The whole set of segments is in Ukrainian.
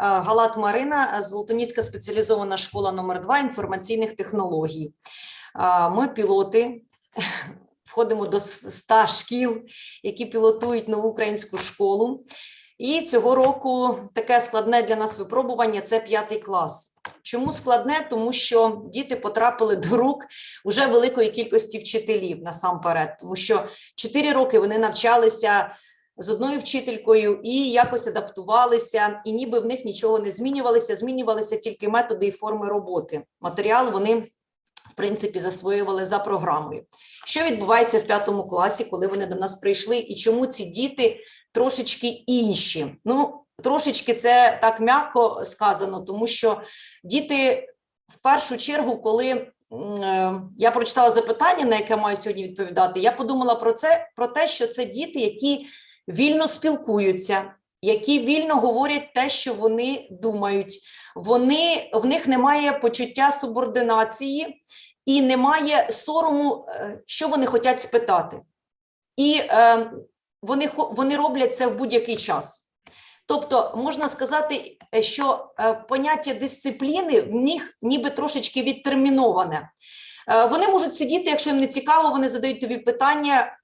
Галат Марина, Золотоніська спеціалізована школа номер 2 інформаційних технологій. Е, Ми пілоти. Входимо до 100 шкіл, які пілотують нову українську школу. І цього року таке складне для нас випробування це п'ятий клас. Чому складне? Тому що діти потрапили до рук вже великої кількості вчителів насамперед, тому що 4 роки вони навчалися з одною вчителькою і якось адаптувалися, і ніби в них нічого не змінювалося, змінювалися тільки методи і форми роботи. Матеріал вони, в принципі, засвоювали за програмою. Що відбувається в п'ятому класі, коли вони до нас прийшли, і чому ці діти трошечки інші? Ну, трошечки це так м'яко сказано, тому що діти в першу чергу, коли е, я прочитала запитання, на яке маю сьогодні відповідати, я подумала про це, про те, що це діти, які вільно спілкуються, які вільно говорять те, що вони думають. Вони в них немає почуття субординації і немає сорому, е, що вони хочуть спитати. І е, вони, вони роблять це в будь-який час. Тобто, можна сказати, що е, поняття дисципліни в них ніби трошечки відтерміноване. Е, Вони можуть сидіти, якщо їм не цікаво, вони задають тобі питання,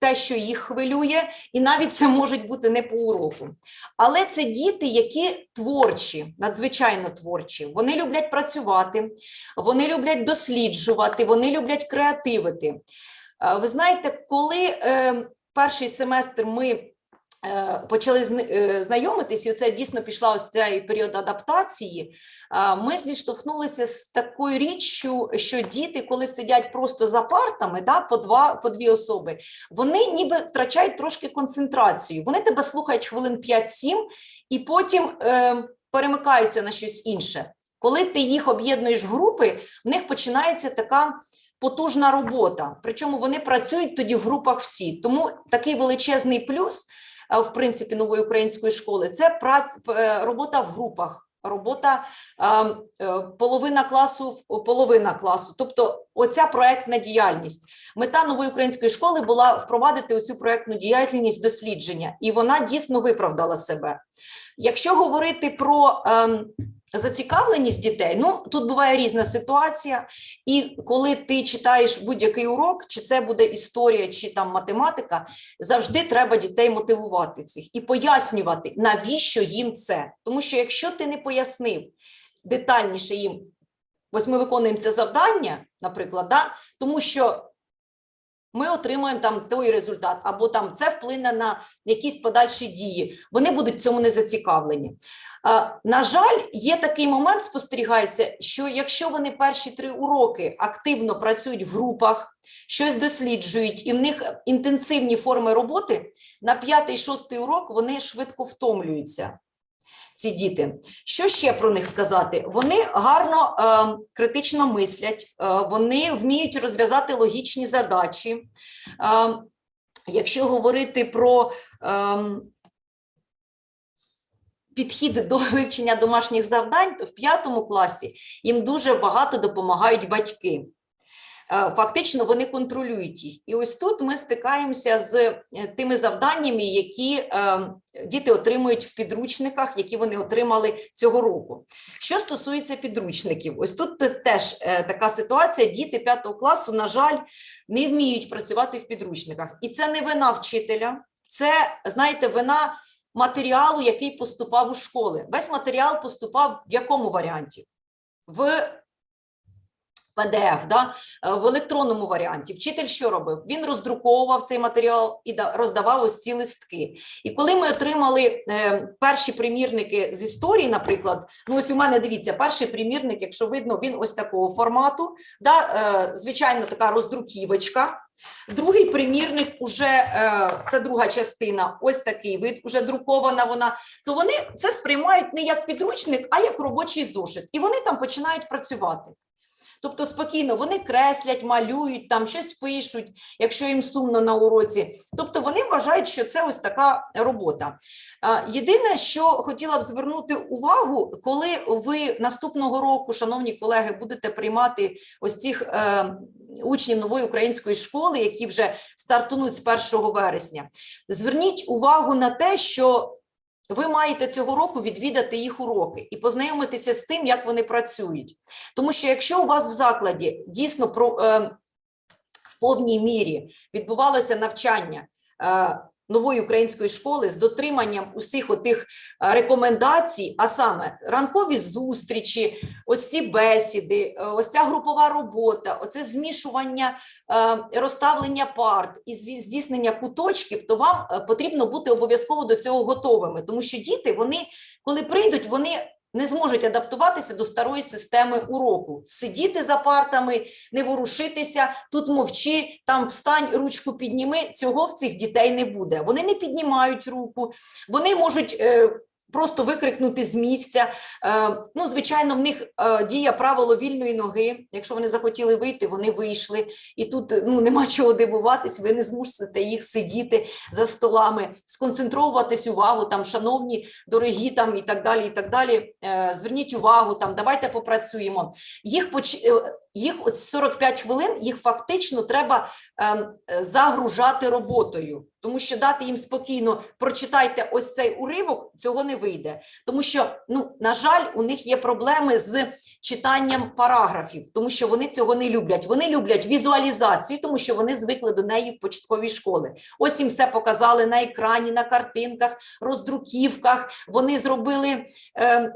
те, що їх хвилює, і навіть це можуть бути не по уроку. Але це діти, які творчі, надзвичайно творчі. Вони люблять працювати, вони люблять досліджувати, вони люблять креативити. Е, Ви знаєте, коли е, перший семестр ми почали зни- е, знайомитись, і це дійсно пішла ось цей період адаптації. е, Ми зіштовхнулися з такою річчю, що діти, коли сидять просто за партами, да, по два по дві особи, вони ніби втрачають трошки концентрацію. Вони тебе слухають хвилин 5-7 і потім е, перемикаються на щось інше. Коли ти їх об'єднуєш в групи, в них починається така потужна робота. Причому вони працюють тоді в групах всі. Тому такий величезний плюс, е, в принципі, нової української школи це прац, е, робота в групах. Робота е, е, половина класу, половина класу, тобто оця проектна діяльність. Мета нової української школи була впровадити оцю проектну діяльність дослідження, і вона дійсно виправдала себе. Якщо говорити про ем, зацікавленість дітей, ну тут буває різна ситуація, і коли ти читаєш будь-який урок, чи це буде історія, чи там математика, завжди треба дітей мотивувати цих і пояснювати, навіщо їм це. Тому що якщо ти не пояснив детальніше їм, ось ми виконуємо це завдання, наприклад, да, тому що ми отримуємо там той результат, або там це вплине на якісь подальші дії. Вони будуть в цьому не зацікавлені. На жаль, є такий момент, спостерігається, що якщо вони перші три уроки активно працюють в групах, щось досліджують, і в них інтенсивні форми роботи, на п'ятий, шостий урок вони швидко втомлюються. Ці діти. Що ще про них сказати? Вони гарно е, критично мислять, е, вони вміють розв'язати логічні задачі. Е, якщо говорити про е, підхід до вивчення домашніх завдань, то в п'ятому класі їм дуже багато допомагають батьки. Е, Фактично вони контролюють їх. І ось тут ми стикаємося з е, тими завданнями, які е, діти отримують в підручниках, які вони отримали цього року. Що стосується підручників, ось тут теж така ситуація. Діти п'ятого класу, на жаль, не вміють працювати в підручниках. І це не вина вчителя, це, знаєте, вина матеріалу, який поступав у школи. Весь матеріал поступав в якому варіанті? В PDF, да? е, в електронному варіанті. Вчитель що робив? Він роздруковував цей матеріал і роздавав ось ці листки. І коли ми отримали е, перші примірники з історії, наприклад, ну ось у мене дивіться, перший примірник, якщо видно, він ось такого формату, да? е, звичайно, така роздруківочка. Другий примірник уже це друга частина, ось такий вид, уже друкована вона. То вони це сприймають не як підручник, а як робочий зошит, і вони там починають працювати. Тобто спокійно вони креслять, малюють, там щось пишуть, якщо їм сумно на уроці. Тобто вони вважають, що це ось така робота. Єдине, що хотіла б звернути увагу, коли ви наступного року, шановні колеги, будете приймати ось цих е, учнів нової української школи, які вже стартунуть з 1 вересня, зверніть увагу на те, що ви маєте цього року відвідати їх уроки і познайомитися з тим, як вони працюють. Тому що якщо у вас в закладі дійсно про, е, в повній мірі відбувалося навчання е, нової української школи з дотриманням усіх отих е, рекомендацій, а саме ранкові зустрічі, ось ці бесіди, е, ось ця групова робота, оце змішування е, розставлення парт і здійснення куточків, то вам потрібно бути обов'язково до цього готовими, тому що діти, вони, коли прийдуть, вони не зможуть адаптуватися до старої системи уроку, сидіти за партами, не ворушитися, тут мовчи, там встань, ручку підніми. Цього в цих дітей не буде. Вони не піднімають руку, вони можуть. е, Просто викрикнути з місця. Е, ну, звичайно, в них е, діє правило вільної ноги. Якщо вони захотіли вийти, вони вийшли. І тут ну нема чого дивуватись. Ви не змусите їх сидіти за столами, сконцентровуватись увагу. Там, шановні, дорогі, там і так далі. І так далі. Е, зверніть увагу, там давайте попрацюємо. Їх поч... їх ось 45 хвилин. Їх фактично треба ем, е, загружати роботою, тому що дати їм спокійно прочитайте ось цей уривок, цього не вийде. Тому що, ну на жаль, у них є проблеми з читанням параграфів, тому що вони цього не люблять. Вони люблять візуалізацію, тому що вони звикли до неї в початковій школі. Ось їм все показали на екрані, на картинках, роздруківках. Вони зробили е,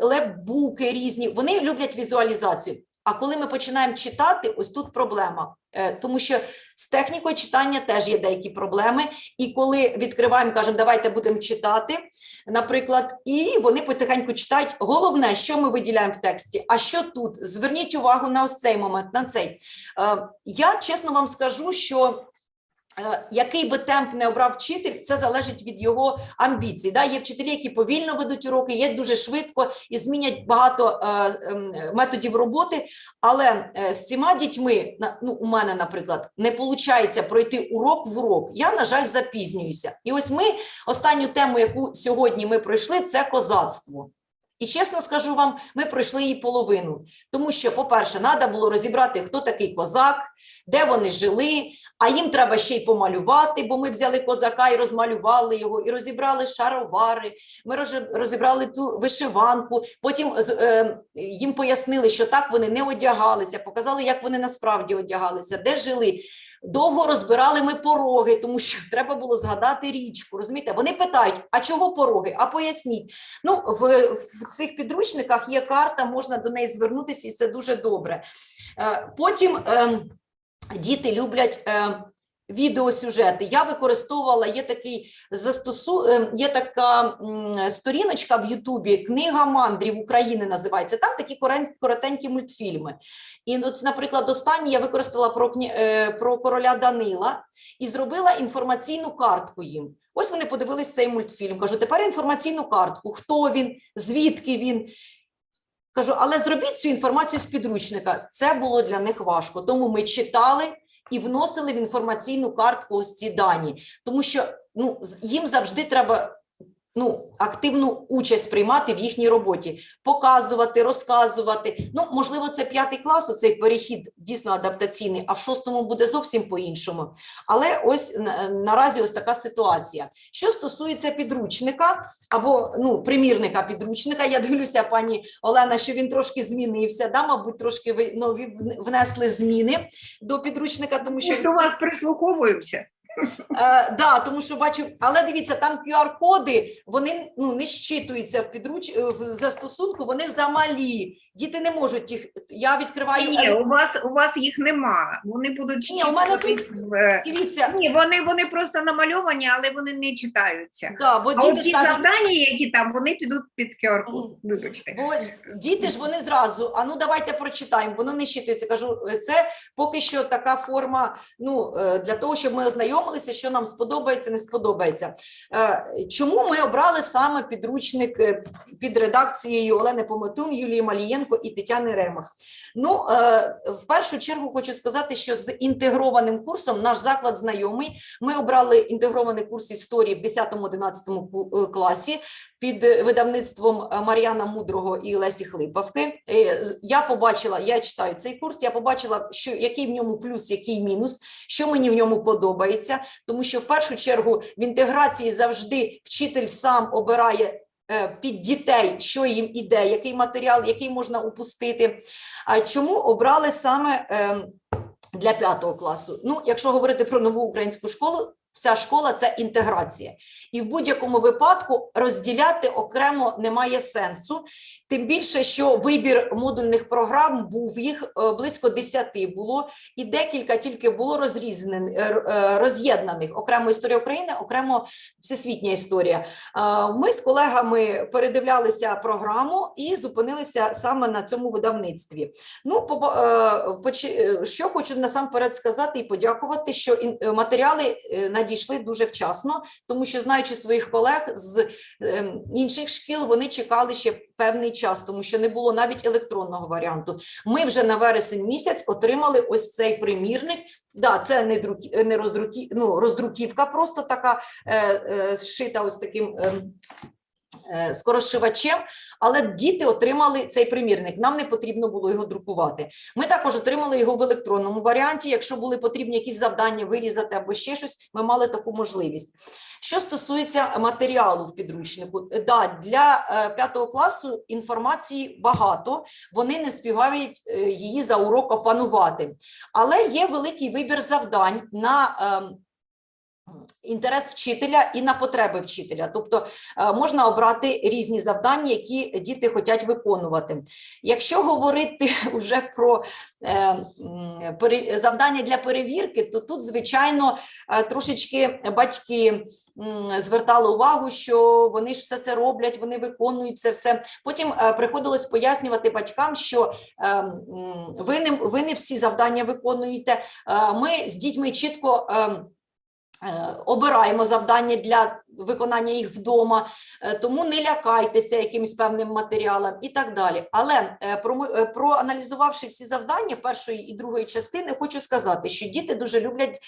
різні. Вони люблять візуалізацію. А коли ми починаємо читати, ось тут проблема. Е, Тому що з технікою читання теж є деякі проблеми. І коли відкриваємо, кажемо, давайте будемо читати, наприклад, і вони потихеньку читають. Головне, що ми виділяємо в тексті, а що тут? Зверніть увагу на ось цей момент, на цей. Е, Я чесно вам скажу, що. Е, Який би темп не обрав вчитель, це залежить від його амбіцій. Да? Є вчителі, які повільно ведуть уроки, є дуже швидко і змінять багато е, ем, методів роботи. Але е, з цими дітьми, ну у мене, наприклад, не виходить пройти урок в урок. Я, на жаль, запізнююся. І ось ми останню тему, яку сьогодні ми пройшли, це козацтво. І чесно скажу вам, ми пройшли її половину, тому що, по-перше, треба було розібрати, хто такий козак, де вони жили, а їм треба ще й помалювати, бо ми взяли козака і розмалювали його, і розібрали шаровари. Ми розібрали ту вишиванку. Потім е, їм пояснили, що так вони не одягалися, показали, як вони насправді одягалися, де жили. Довго розбирали ми пороги, тому що треба було згадати річку. Розумієте? Вони питають: а чого пороги? А поясніть. Ну, в, в цих підручниках є карта, можна до неї звернутися, і це дуже добре. Е, Потім ем, діти люблять. ем, Відеосюжети я використовувала. Є такий застосу, ем, є така сторіночка в Ютубі, книга мандрів України називається. Там такі коротенькі мультфільми. І, от, наприклад, останній я використала про, е, про короля Данила і зробила інформаційну картку їм. Ось вони подивились цей мультфільм. Кажу, тепер інформаційну картку. Хто він, звідки він. Кажу, але зробіть цю інформацію з підручника. Це було для них важко. Тому ми читали і вносили в інформаційну картку ось ці дані. Тому що ну, їм завжди треба ну, активну участь приймати в їхній роботі, показувати, розказувати. Ну, можливо, це п'ятий клас, оцей перехід дійсно адаптаційний, а в шостому буде зовсім по-іншому. Але ось наразі ось така ситуація. Що стосується підручника або ну, примірника підручника, я дивлюся, пані Олена, що він трошки змінився. Да, мабуть, трошки нові вн- внесли зміни до підручника, тому що Ми до вас прислуховуємося. Е, да, тому що бачу, але дивіться, там QR-коди, вони ну не щитуються в підруч е, в застосунку, вони замалі. Діти не можуть їх. Я відкриваю. Ні, у вас у вас їх нема. Вони будуть Ні, у мене читати в- Дивіться, Ні, вони, вони просто намальовані, але вони не читаються. да, бо А діти ті кажуть, завдання, які там, вони підуть під QR-код. Вибачте. Бо діти ж вони зразу, а ну давайте прочитаємо, воно не щитується. Кажу, е, це поки що така форма, ну е, для того, щоб ми ознайомилися, що нам сподобається, не сподобається. Е, Чому ми обрали саме підручник е, під редакцією Олени Пометун, Юлії Малієнко і Тетяни Ремах? Ну, е, в першу чергу хочу сказати, що з інтегрованим курсом наш заклад знайомий. Ми обрали інтегрований курс історії в 10-11 е, класі під видавництвом Мар'яна Мудрого і Лесі Хлипавки. Я побачила, я читаю цей курс. Я побачила, що який в ньому плюс, який мінус, що мені в ньому подобається, тому що в першу чергу в інтеграції завжди вчитель сам обирає. е, під дітей, що їм іде, який матеріал, який можна упустити. А чому обрали саме ем, для п'ятого класу? Ну, якщо говорити про нову українську школу, вся школа це інтеграція. І в будь-якому випадку розділяти окремо немає сенсу. Тим більше, що вибір модульних програм був їх е, близько 10 було, і декілька тільки було розрізнених, роз'єднаних. Окремо історія України, окремо всесвітня історія. Ми з колегами передивлялися програму і зупинилися саме на цьому видавництві. Ну, е, е, що хочу насамперед сказати і подякувати, що е, матеріали е, надійшли дуже вчасно, тому що знаючи своїх колег з ем, інших шкіл, вони чекали ще певний час, тому що не було навіть електронного варіанту. Ми вже на вересень місяць отримали ось цей примірник. Да, це не друк, не ну, роздруківка, просто така е, е, зшита ось таким. е, Скоросшивачем, але діти отримали цей примірник. Нам не потрібно було його друкувати. Ми також отримали його в електронному варіанті. Якщо були потрібні якісь завдання вирізати або ще щось, ми мали таку можливість. Що стосується матеріалу в підручнику, е, да, для е, п'ятого класу інформації багато, вони не співають е, її за урок опанувати. Але є великий вибір завдань на ем, інтерес вчителя і на потреби вчителя. Тобто е, можна обрати різні завдання, які діти хочуть виконувати. Якщо говорити вже про е, завдання для перевірки, то тут, звичайно, е, трошечки батьки звертали увагу, що вони ж все це роблять, вони виконують це все. Потім приходилось пояснювати батькам, що ви не, ви не всі завдання виконуєте. Ми з дітьми чітко. Е, Обираємо завдання для виконання їх вдома, е, тому не лякайтеся якимось певним матеріалом і так далі. Але е, проаналізувавши всі завдання першої і другої частини, хочу сказати, що діти дуже люблять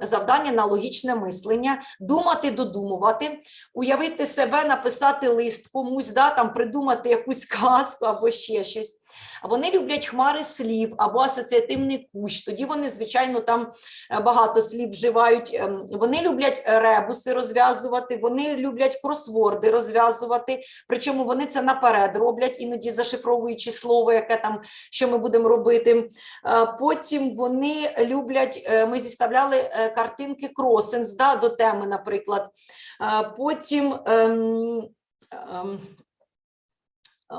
завдання на логічне мислення, думати, додумувати, уявити себе, написати лист комусь, да, там придумати якусь казку або ще щось. Вони люблять хмари слів або асоціативний кущ. Тоді вони, звичайно, там багато слів вживають. Ем, Вони люблять ребуси розв'язувати, вони люблять кросворди розв'язувати. Причому вони це наперед роблять, іноді зашифровуючи слово, яке там що ми будемо робити. Е, Потім вони люблять. е, Ми зіставляли е, картинки кросенс да, до теми, наприклад. Потім.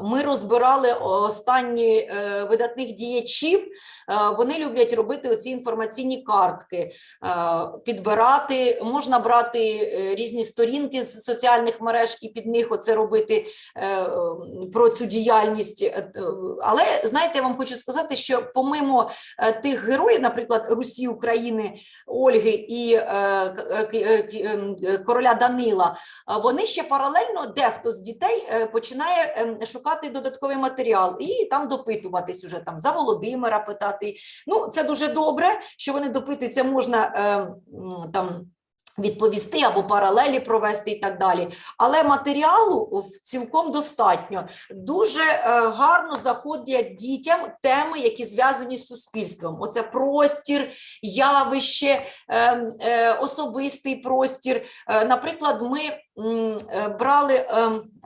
Ми розбирали останні е, видатних діячів. Е, вони люблять робити оці інформаційні картки, е, підбирати. Можна брати різні сторінки з соціальних мереж і під них оце робити про цю діяльність. Але знаєте, я вам хочу сказати, що помимо тих героїв, наприклад, Русі України, Ольги і ем, короля Данила, вони ще паралельно дехто з дітей починає ем, шукати додатковий матеріал і там допитуватись уже там за Володимира питати. Ну, це дуже добре, що вони допитуються, можна е, там. Відповісти або паралелі провести і так далі, але матеріалу цілком достатньо. Дуже е, гарно заходять дітям теми, які зв'язані з суспільством. Оце простір, явище, е, е, особистий простір. Е, наприклад, ми брали е,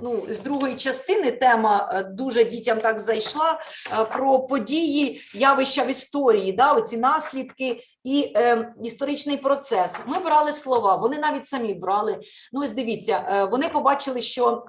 ну, з другої частини тема е, дуже дітям так зайшла е, про події, явища в історії, да, оці наслідки і е, історичний процес. Ми брали слова, вони навіть самі брали. Ну, ось дивіться, е, вони побачили, що.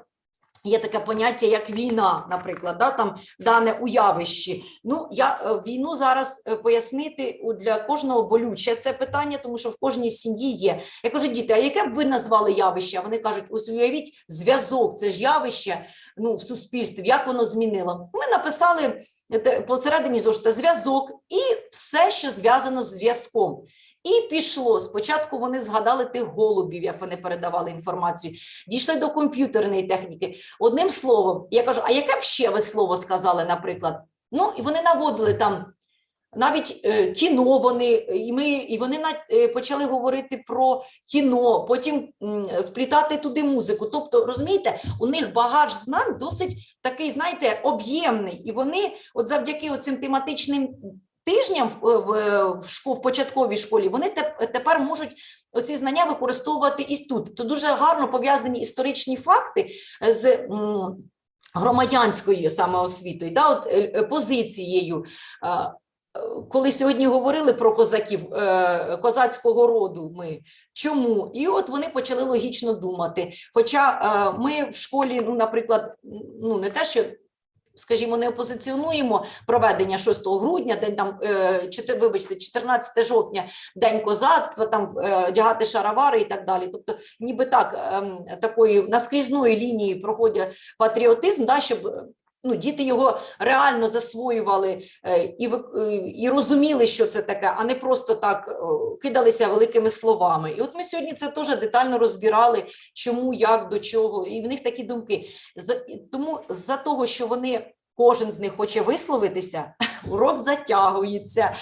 Є таке поняття, як війна, наприклад, да, там дане у явищі. Ну, я е, війну зараз е, пояснити для кожного болюче це питання, тому що в кожній сім'ї є. Я кажу, діти, а яке б ви назвали явище? А Вони кажуть, ось уявіть зв'язок, це ж явище ну, в суспільстві, як воно змінило. Ми написали е, посередині зошита зв'язок і все, що зв'язано з зв'язком. І пішло. Спочатку вони згадали тих голубів, як вони передавали інформацію, дійшли до комп'ютерної техніки. Одним словом, я кажу: а яке б ще ви слово сказали, наприклад? Ну, і вони наводили там навіть е, кіно вони, і ми і вони на, е, почали говорити про кіно, потім м, вплітати туди музику. Тобто, розумієте, у них багаж знань досить такий, знаєте, об'ємний, і вони, от завдяки цим тематичним. Тижням в, в, початковій школі вони тепер можуть оці знання використовувати і тут. То дуже гарно пов'язані історичні факти з громадянською саме освітою, да, от, е, е, позицією. Коли сьогодні говорили про козаків е, козацького роду, ми чому? І от вони почали логічно думати. Хоча ми в школі, ну, наприклад, ну не те, що скажімо, не опозиціонуємо проведення 6 грудня, день там, е, вибачте, 14 жовтня, день козацтва, там е, одягати шаровари і так далі. Тобто, ніби так, ем, такої наскрізної лінії проходить патріотизм, да, щоб е, ну, діти його реально засвоювали е, і, е, і розуміли, що це таке, а не просто так е, кидалися великими словами. І от ми сьогодні це теж детально розбирали, чому, як, до чого, і в них такі думки. Тому за того, що вони кожен з них хоче висловитися, урок затягується.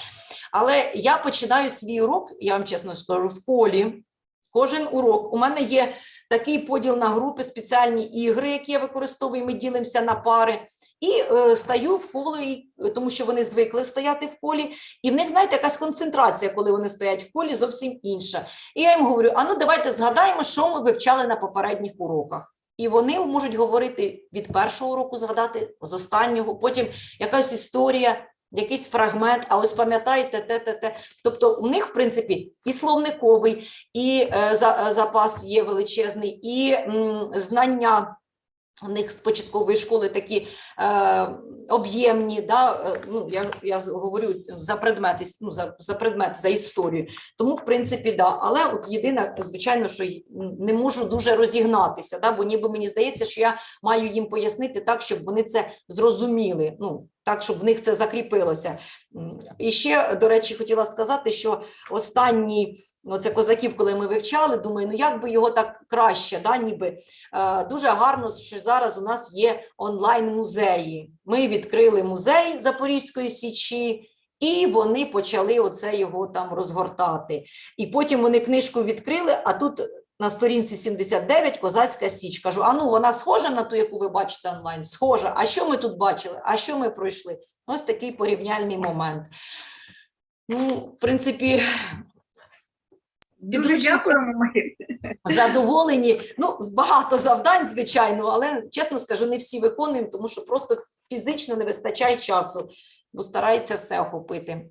Але я починаю свій урок, я вам чесно скажу, в колі. Кожен урок. У мене є такий поділ на групи, спеціальні ігри, які я використовую, ми ділимося на пари. І е, стаю в колі, е, тому що вони звикли стояти в колі. І в них, знаєте, якась концентрація, коли вони стоять в колі, зовсім інша. І я їм говорю: а ну давайте згадаємо, що ми вивчали на попередніх уроках. І вони можуть говорити від першого уроку, згадати з останнього, потім якась історія, якийсь фрагмент, а ось пам'ятаєте те, те, те. Тобто у них, в принципі, і словниковий, і е, за, е, запас є величезний, і м, знання. У них з початкової школи такі е, об'ємні, да, е, ну, я, я говорю за предмети, ну, за, за предмет, за історію. Тому, в принципі, да. Але от єдине, звичайно, що не можу дуже розігнатися, да, бо ніби мені здається, що я маю їм пояснити так, щоб вони це зрозуміли. Ну, так, щоб в них це закріпилося. І ще, до речі, хотіла сказати, що останній, ну, це козаків, коли ми вивчали, думаю, ну як би його так краще, да, ніби Е, Дуже гарно, що зараз у нас є онлайн-музеї. Ми відкрили музей Запорізької січі, і вони почали оце його там розгортати. І потім вони книжку відкрили, а тут на сторінці 79 Козацька Січ. Кажу: а ну вона схожа на ту, яку ви бачите онлайн? Схожа. А що ми тут бачили? А що ми пройшли? Ось такий порівняльний момент. Ну, в принципі, Дуже дякуємо. Задоволені. Ну, багато завдань, звичайно, але чесно скажу, не всі виконуємо, тому що просто фізично не вистачає часу, бо стараються все охопити.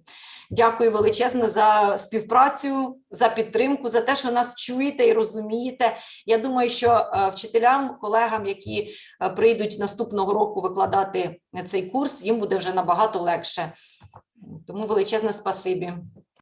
Дякую величезно за співпрацю, за підтримку, за те, що нас чуєте і розумієте. Я думаю, що е, вчителям, колегам, які е, прийдуть наступного року викладати цей курс, їм буде вже набагато легше. Тому величезне спасибі.